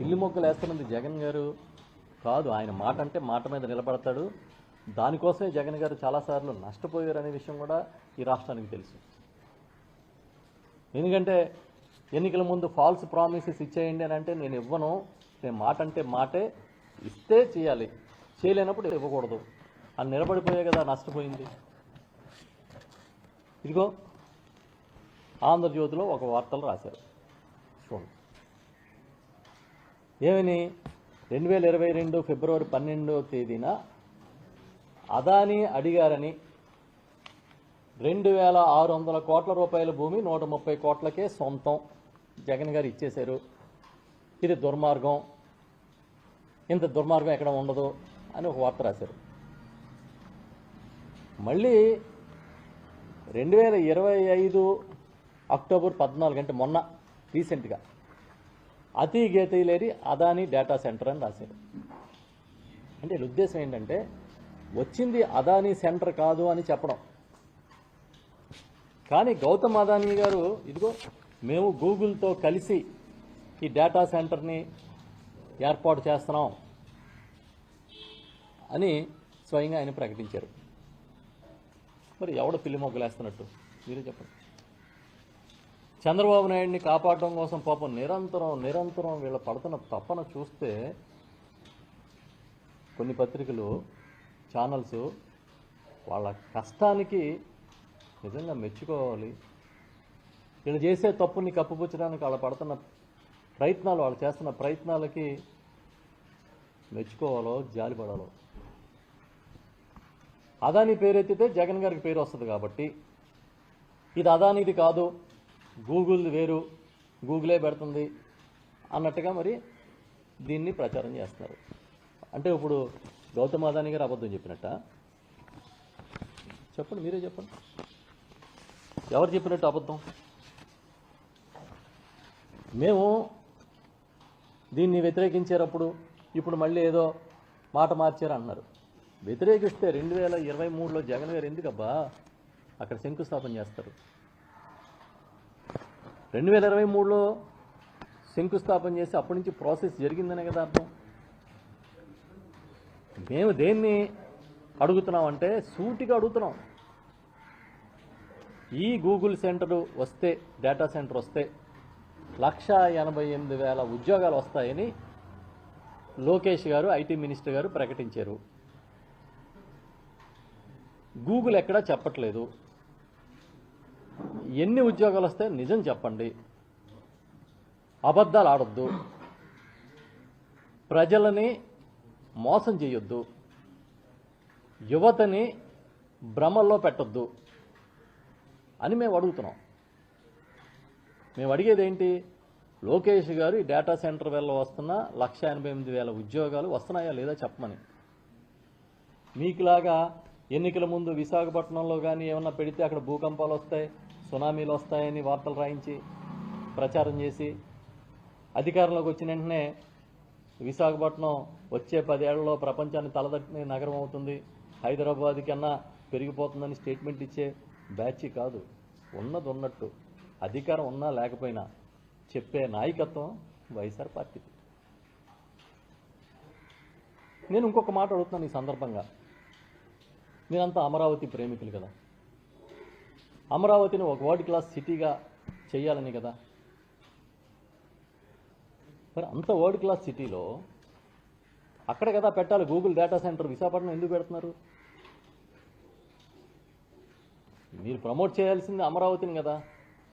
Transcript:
పిల్లి మొక్కలు వేస్తున్నది జగన్ గారు కాదు ఆయన మాట అంటే మాట మీద నిలబడతాడు. దానికోసమే జగన్ గారు చాలాసార్లు నష్టపోయారు అనే విషయం కూడా ఈ రాష్ట్రానికి తెలుసు. ఎందుకంటే ఎన్నికల ముందు ఫాల్స్ ప్రామిసెస్ ఇచ్చేయండి అని అంటే నేను ఇవ్వను. నేను మాట అంటే మాటే ఇస్తే చేయాలి. చేయలేనప్పుడు ఇవ్వకూడదు. అని నిలబడిపోయే కదా నష్టపోయింది. ఇదిగో ఆంధ్రజ్యోతిలో ఒక వార్తలు రాశారు. చూడండి. ఏమని? రెండు వేల ఇరవై రెండు ఫిబ్రవరి పన్నెండవ తేదీన అదాని అడిగారని రెండు వేల ఆరు వందల కోట్ల రూపాయల భూమి నూట ముప్పై కోట్లకే సొంతం జగన్ గారు ఇచ్చేశారు. ఇది దుర్మార్గం. ఇంత దుర్మార్గం ఎక్కడ ఉండదు అని ఒక వార్త రాశారు. మళ్ళీ రెండు వేల ఇరవై ఐదు అక్టోబర్ పద్నాలుగు అంటే మొన్న రీసెంట్గా అతి గేతి లేని అదాని డేటా సెంటర్ అని రాశారు. అంటే వీళ్ళ ఉద్దేశం ఏంటంటే వచ్చింది అదాని సెంటర్ కాదు అని చెప్పడం. కానీ గౌతమ్ అదానీ గారు ఇదిగో మేము గూగుల్తో కలిసి ఈ డేటా సెంటర్ని ఏర్పాటు చేస్తున్నాం అని స్వయంగా ఆయన ప్రకటించారు. మరి ఎవడ పిల్లి మొగ్గలేస్తున్నట్టు? మీరే చెప్పండి. చంద్రబాబు నాయుడిని కాపాడడం కోసం పాపం నిరంతరం నిరంతరం వీళ్ళ పడుతున్న తప్పన చూస్తే కొన్ని పత్రికలు ఛానల్స్ వాళ్ళ కష్టానికి నిజంగా మెచ్చుకోవాలి. వీళ్ళు చేసే తప్పుని కప్పుపుచ్చడానికి వాళ్ళు పడుతున్న ప్రయత్నాలు వాళ్ళు చేస్తున్న ప్రయత్నాలకి మెచ్చుకోవాలో జాలిపడాలో. అదాని పేరెత్తితే జగన్ గారికి పేరు వస్తుంది కాబట్టి. ఇది అదానిది కాదు. గూగుల్ వేరు గూగులే పెడుతుంది అన్నట్టుగా మరి దీన్ని ప్రచారం చేస్తున్నారు. అంటే ఇప్పుడు గౌతమ్ అదాని గారు అబద్ధం చెప్పినట్ట? చెప్పండి మీరే చెప్పండి. ఎవరు చెప్పినట్టు అబద్ధం? మేము దీన్ని వ్యతిరేకించేటప్పుడు ఇప్పుడు మళ్ళీ ఏదో మాట మార్చారు అన్నారు వ్యతిరేకిస్తే రెండు వేల ఇరవై మూడులో జగన్ గారు ఎందుకబ్బా? అక్కడ శంకుస్థాపన చేస్తారు. రెండు వేల ఇరవై మూడులో శంకుస్థాపన చేసి అప్పటి నుంచి ప్రాసెస్ జరిగిందనే కదా అర్థం. మేము దేన్ని అడుగుతున్నామంటే సూటిగా అడుగుతున్నాం. ఈ గూగుల్ సెంటర్ వస్తే డేటా సెంటర్ వస్తే లక్ష ఎనభై ఎనిమిది వేల ఉద్యోగాలు వస్తాయని లోకేష్ గారు ఐటీ మినిస్టర్ గారు ప్రకటించారు. గూగుల్ ఎక్కడా చెప్పట్లేదు. ఎన్ని ఉద్యోగాలు వస్తాయి నిజం చెప్పండి. అబద్ధాలు ఆడొద్దు. ప్రజలని మోసం చేయొద్దు. యువతని భ్రమల్లో పెట్టొద్దు అని మేము అడుగుతున్నాం. మేము అడిగేది ఏంటి? లోకేష్ గారు ఈ డేటా సెంటర్ వల్ల వస్తున్న లక్ష ఎనభై ఎనిమిది వేల ఉద్యోగాలు వస్తున్నాయా లేదా చెప్పమని. మీకులాగా ఎన్నికల ముందు విశాఖపట్నంలో కానీ ఏమన్నా పెడితే అక్కడ భూకంపాలు వస్తాయి? సునామీలు వస్తాయని వార్తలు రాయించి ప్రచారం చేసి అధికారంలోకి వచ్చిన వెంటనే విశాఖపట్నం వచ్చే పదేళ్ళలో ప్రపంచాన్ని తలదట్టిన నగరం అవుతుంది. హైదరాబాద్ కన్నా పెరిగిపోతుందని స్టేట్మెంట్ ఇచ్చే బ్యాచ్ కాదు. ఉన్నది ఉన్నట్టు. అధికారం ఉన్నా లేకపోయినా చెప్పే నాయకత్వం వైఎస్ఆర్ పార్టీ నేను ఇంకొక మాట అడుగుతున్నాను ఈ సందర్భంగా. మీరంతా అమరావతి ప్రేమికులు కదా. అమరావతిని ఒక వరల్డ్ క్లాస్ సిటీగా చేయాలని కదా. మరి అంత వరల్డ్ క్లాస్ సిటీలో అక్కడ కదా పెట్టాలి గూగుల్ డేటా సెంటర్ విశాఖపట్నం ఎందుకు పెడుతున్నారు? మీరు ప్రమోట్ చేయాల్సింది అమరావతిని కదా.